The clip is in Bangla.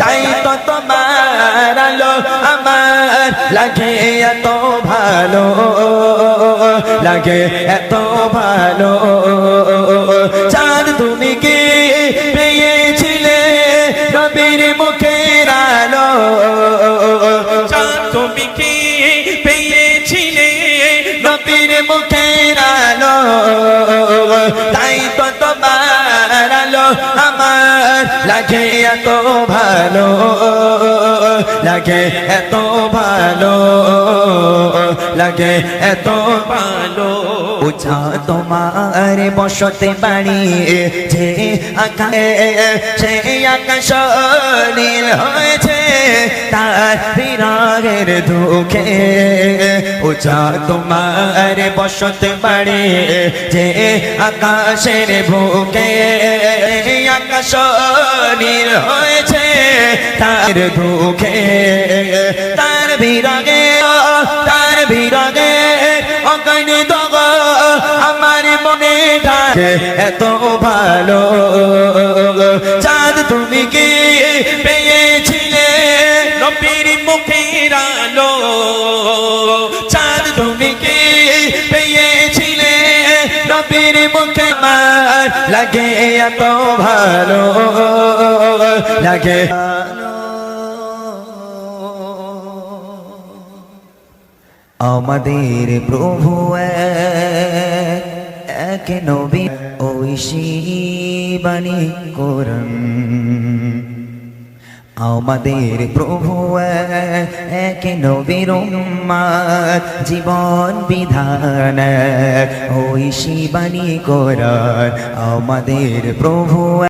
তাই তো তোমার আলো আমার লাগে এত ভালো, লাগে এত ভালো। চাঁদ তুমি কি পেয়েছিলে নবীর মুখের আলো? চাঁদ তুমি কি পেয়েছিলে নবীর মুখের আলো? তাই আমার লাগে এত ভালো। লাগে এত ভালো, লাগে এত ভালো। উঠা তোমার বসতে বাড়ি, যে আকাশে, সে আকাশ নীল হয়েছে, তার বিরাগের দুঃখে। উঠা তোমার বসতে বাড়ি, যে আকাশের বুকে আকাশ নীল হয়েছে তার দুঃখে, তার বিরাগে তার বিরাগে দগ আমার মনে থাকে এত ভালো। চাঁদ তুমি কি পেয়েছিলে নবীর মুখের আলো? চাঁদ তুমি কি পেয়েছিলে নবীর মুখে মার লাগে এত ভালো? লাগে আমাদের প্রভু এক, নবী ঐশী বাণী করন। আমাদের প্রভু এক, নবীর জীবন বিধান ঐশী বাণী করার আমাদের প্রভু